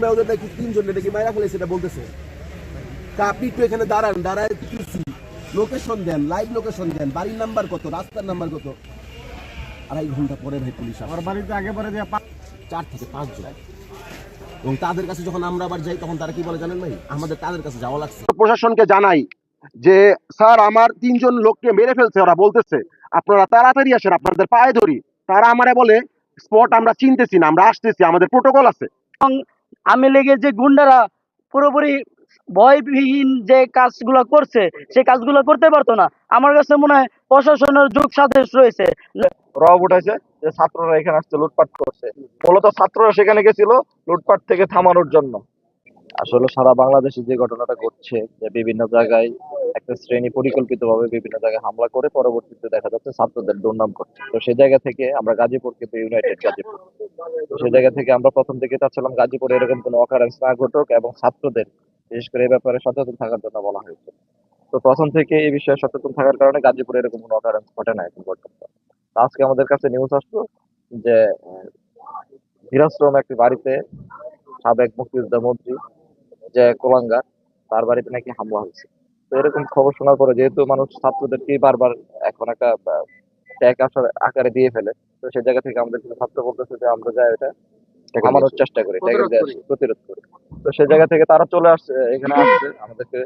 আমরা ওদের নাকি তিনজন নাকি ফেলেছে এটা বলতেছে। তা আপনি একটু এখানে দাঁড়ান দাঁড়ায় দিচ্ছি লোকেশন দেন লাইভ লোকেশন দেন বাড়ির নাম্বার কত রাস্তার নাম্বার কত? আড়াই ঘণ্টা পরে ভাই পুলিশ আমার বাড়িতে আগে পরে চার থেকে পাঁচজন। এবং তাদের কাছে যখন আমরা আবার যাই তখন তারা কি বলে জানেন ভাই? আমাদের তাদের কাছে যাওয়া লাগছে। প্রশাসনকে জানাই যে স্যার আমার তিনজন লোককে মেরে ফেলছে ওরা বলতেছে আপনারা তাড়াতাড়ি আসেন আপনাদের পায়ে ধরি। তারা আমারে বলে স্পট আমরা চিনতেছি না আমরা আসতেছি আমাদের প্রোটোকল আছে। আমি লেগে যে গুন্ডারা পুরোপুরি ভয়বিহীন যে কাজগুলো করছে সেই কাজগুলো করতে পারতো না। আমার কাছে মনে হয় প্রশাসনের যোগ সাদেশ রয়েছে। রব উঠেছে যে ছাত্ররা এখানে আসছে, লুটপাট করছে। মূলত ছাত্ররা সেখানে গেছিল লুটপাট থেকে থামানোর জন্য। আসলে সারা বাংলাদেশে যে ঘটনাটা ঘটছে, যে বিভিন্ন জায়গায় একটা শ্রেণি পরিকল্পিতভাবে বিভিন্ন জায়গায় হামলা করে পরবর্তীতে দেখা যাচ্ছে ছাত্রদের দুর্নাম করছে। তো সেই জায়গা থেকে আমরা গাজীপুর কিন্তু ইউনাইটেড গাজীপুর। সেই জায়গা থেকে আমরা প্রথম থেকে চাচ্ছিলাম গাজীপুরে এরকম কোনো অকারেন্স না ঘটুক এবং ছাত্রদের বিশেষ করে এই ব্যাপারে সচেতন থাকার জন্য বলা হয়েছে। তো প্রথম থেকে এই বিষয়ে সচেতন থাকার কারণে গাজীপুরে এরকম কোনো অকারেন্স ঘটে না এখন পর্যন্ত আজকে আমাদের কাছে নিউজ আসলো যে আহ, ধীরাশ্রম একটি বাড়িতে সাবেক মুক্তিযোদ্ধা মন্ত্রী যে কোলাঙ্গার তার বাড়িতে নাকি হামলা হয়েছে। তো এরকম খবর শোনার পরে যেহেতু মানুষ ছাত্রদেরকে বারবার এখন একটা ট্যাগ আসার আকারে দিয়ে ফেলে তো সেই জায়গা থেকে আমাদের কিছু ছাত্র বলতেছে যে আমরা যাই এটা। থামানোর চেষ্টা করি ট্যাগের প্রতিরোধ করি। তো সেই জায়গা থেকে তারা চলে আসছে এখানে আসছে আমাদেরকে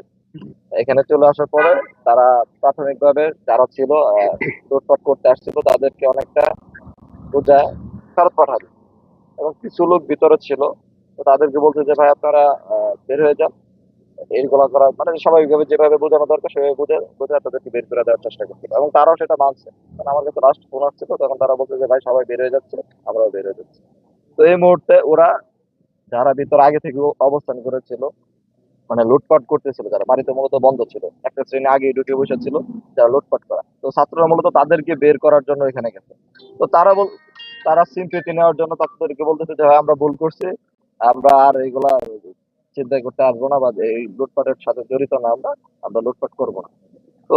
এখানে চলে আসার পরে তারা প্রাথমিকভাবে যারা ছিল আহ, লুটপাট করতে আসছিল তাদেরকে অনেকটা বোঝা ফেরত পাঠাবে। এবং কিছু লোক ভিতরে ছিল তো তাদেরকে বলছে যে ভাই আপনারা আহ, বের হয়ে যান। এইগুলা করা মানে স্বাভাবিকভাবে যেভাবে বোঝানো দরকার, সেভাবে বুঝে বুঝে তাদেরকে বের করে দেওয়ার চেষ্টা করছিল এবং তারাও সেটা মানছে। কারণ আমার কাছে লাস্ট ফোন আসছিল, তখন তারা বলছে যে, ভাই, সবাই বের হয়ে যাচ্ছে, আমরাও বের হয়ে যাচ্ছি। তো এই মুহূর্তে ওরা যারা ভিতরে আগে থেকে অবস্থান করেছিল মানে লুটপাট করতেছিল, যারা বাড়িতে মূলত বন্ধ ছিল, একটা শ্রেণি আগে ঢুকে বসেছিল যারা লুটপাট করা। তো ছাত্ররা মূলত তাদেরকে বের করার জন্য এখানে গেছে। তো তারা বল, তারা সিম্পেতি নেওয়ার জন্য তাদেরকে বলতেছে যে আমরা ভুল করছি, আমরা আর এগুলা চিন্তা করতে আসব না বা এই লুটপাটের সাথে জড়িত না আমরা আমরা লুটপাট করব না। তো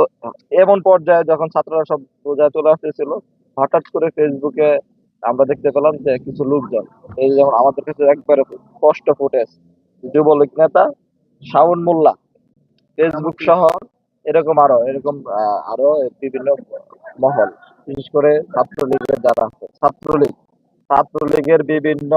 এমন পর্যায়ে যখন ছাত্ররা সব বোঝায় চলে আসতেছিল, হঠাৎ করে ফেসবুকে আমরা দেখতে পেলাম যে কিছু লোকজন, এই যেমন আমাদের কাছে একবারে স্পষ্ট ফুটেজ যুবলীগ নেতা শাওন মোল্লা ফেসবুক সহ এরকম আরও এরকম আরও বিভিন্ন মহল, বিশেষ করে ছাত্রলীগের যারা আছে, ছাত্রলীগ, ছাত্রলীগের বিভিন্ন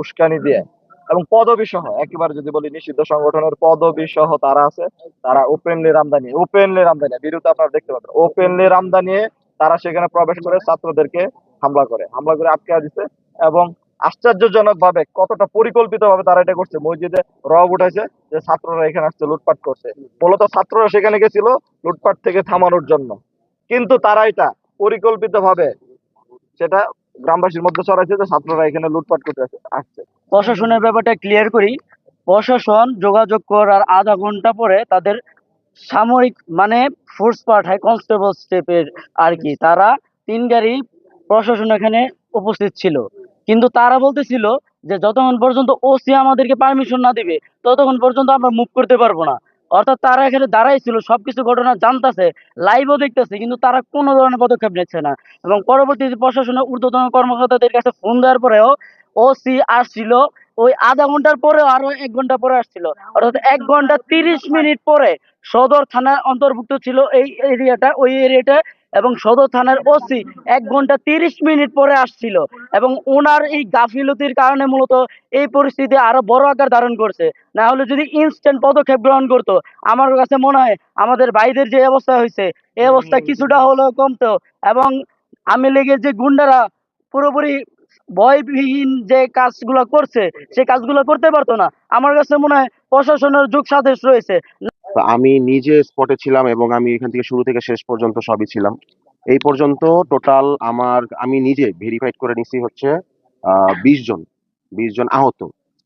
উস্কানি দিয়ে এবং পদবি সহ, একেবারে যদি বলি নিষিদ্ধ সংগঠনের পদবি সহ তারা আছে, তারা ওপেনলি রামদানি ওপেনলি রামদানি বিরুদ্ধে আপনারা দেখতে পাবেন। ওপেনলি রামদানি তারা সেখানে প্রবেশ করে ছাত্রদেরকে হামলা করে হামলা করে আটকে দিচ্ছে এবং আশ্চর্যজনক ভাবে কতটা পরিকল্পিত ভাবে তারা এটা করছে, মসজিদে রব উঠেছে যে ছাত্ররা এখানে আসছে, লুটপাট করছে। মূলত ছাত্ররা সেখানে গেছিল লুটপাট থেকে থামানোর জন্য। কিন্তু তারা এটা পরিকল্পিত ভাবে সেটা গ্রামবাসীর মধ্যে ছড়াইছে যে ছাত্ররা এখানে লুটপাট করতে আসছে- প্রশাসনের ব্যাপারটা ক্লিয়ার করি। প্রশাসন যোগাযোগ করার আধা ঘণ্টা পরে তাদের সামরিক মানে ফোর্স পাঠায় কনস্টেবল স্টেপের আর কি তারা তিন গাড়ি প্রশাসন এখানে উপস্থিত ছিল। কিন্তু তারা বলতেছিল যে, যতক্ষণ পর্যন্ত ওসি আমাদেরকে পারমিশন না দিবে, ততক্ষণ পর্যন্ত আমরা মুভ করতে পারব না। অর্থাৎ তারা এখানে দাঁড়াই ছিল সবকিছু ঘটনা জানতেছে লাইভও দেখতেছে, কিন্তু তারা কোনো ধরনের পদক্ষেপ নিচ্ছে না। এবং পরবর্তীতে প্রশাসনের ঊর্ধ্বতন কর্মকর্তাদের কাছে ফোন দেওয়ার পরেও ওসি আসছিল, ওই আধা ঘণ্টার পরে আরও এক ঘণ্টা পরে আসছিল। অর্থাৎ এক ঘণ্টা তিরিশ মিনিট পরে সদর থানার অন্তর্ভুক্ত ছিল এই এরিয়াটা ওই এরিয়াটা এবং সদর থানার ওসি এক ঘণ্টা তিরিশ মিনিট পরে আসছিল এবং ওনার এই গাফিলতির কারণে মূলত এই পরিস্থিতি আরও বড় আকার ধারণ করছে। না হলে যদি ইনস্ট্যান্ট পদক্ষেপ গ্রহণ করতো, আমার কাছে মনে হয় আমাদের ভাইদের যে অবস্থা হয়েছে, এই অবস্থা কিছুটা হলেও কমতো এবং আমি লেগে যে গুন্ডারা পুরোপুরি ভয়বিহীন যে কাজগুলো করছে সেই কাজগুলো করতে পারতো না। আমার কাছে মনে হয় প্রশাসনের যুগ সাদেশ রয়েছে। তো আমি নিজে স্পটে ছিলাম এবং আমি এখান থেকে শুরু থেকে শেষ পর্যন্ত সবই ছিলাম। এই পর্যন্ত টোটাল আমার, আমি নিজে ভেরিফাইড করে নিছি হচ্ছে বিশ জন বিশ জন আহত।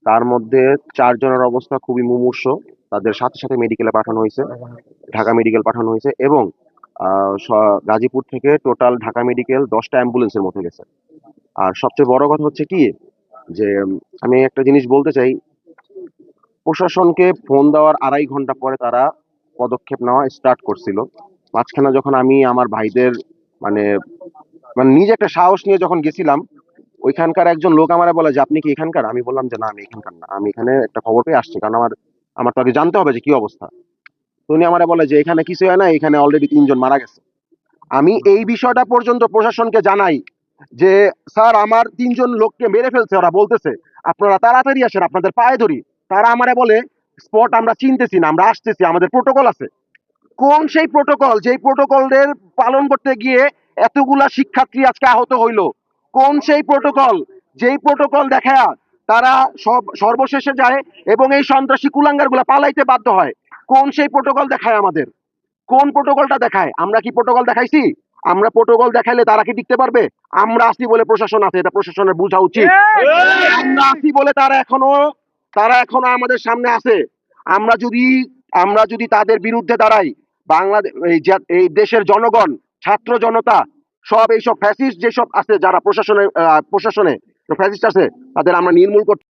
তার মধ্যে চারজনের অবস্থা খুবই মুমূর্ষ। তাদের সাথে সাথে মেডিকেলে পাঠানো হয়েছে, ঢাকা মেডিকেল পাঠানো হয়েছে এবং গাজীপুর থেকে টোটাল ঢাকা মেডিকেল দশটা অ্যাম্বুলেন্সের মধ্যে গেছে। আর সবচেয়ে বড় কথা হচ্ছে কি, যে, আমি একটা জিনিস বলতে চাই প্রশাসনকে ফোন দেওয়ার আড়াই ঘণ্টা পরে তারা পদক্ষেপ নেওয়া স্টার্ট করছিল। মাঝখানে যখন আমি আমার ভাইদের মানে মানে নিজে একটা সাহস নিয়ে যখন গেছিলাম, ওইখানকার একজন লোক আমারে বলে যে, আপনি কি এখানকার? আমি বললাম যে, না, আমি এখানকার না। আমি এখানে একটা খবর পেয়ে আসছি। কারণ আমার আমার তো আগে জানতে হবে যে কি অবস্থা। তো উনি আমারে বলে যে, এখানে কিছু হয় না, এখানে অলরেডি তিনজন মারা গেছে। আমি এই বিষয়টা পর্যন্ত প্রশাসনকে জানাই যে, স্যার, আমার তিনজন লোককে মেরে ফেলছে। ওরা বলতেছে, আপনারা তাড়াতাড়ি আসেন, আপনাদের পায়ে ধরি। তারা আমারে বলে স্পট আমরা চিনতেছি না আমরা আসতেছি আমাদের প্রোটোকল আছে। কোন সেই প্রোটোকল? যেই প্রোটোকলের পালন করতে গিয়ে এতগুলা শিক্ষার্থী আজকে আহত হইল। কোন সেই প্রোটোকল? যেই প্রোটোকল দেখা তারা সব সর্বশেষে যায় এবং এই সন্ত্রাসী কুলাঙ্গারগুলা পালাইতে বাধ্য হয়। কোন সেই প্রোটোকল দেখায় আমাদের? কোন প্রোটোকলটা দেখায়? আমরা কি প্রোটোকল দেখাইছি? আমরা প্রোটোকল দেখাইলে তারা কি টিকতে পারবে? আমরা আসি বলে প্রশাসন আছে এটা প্রশাসনের বোঝা উচিত। আমরা আসি বলে তারা এখনও তারা এখনও আমাদের সামনে আছে। আমরা যদি আমরা যদি তাদের বিরুদ্ধে দাঁড়াই বাংলাদেশ এই দেশের জনগণ, ছাত্র জনতা, সব এইসব ফ্যাসিস্ট যেসব আছে যারা প্রশাসনে প্রশাসনে ফ্যাসিস্ট আছে, তাদের আমরা নির্মূল করতে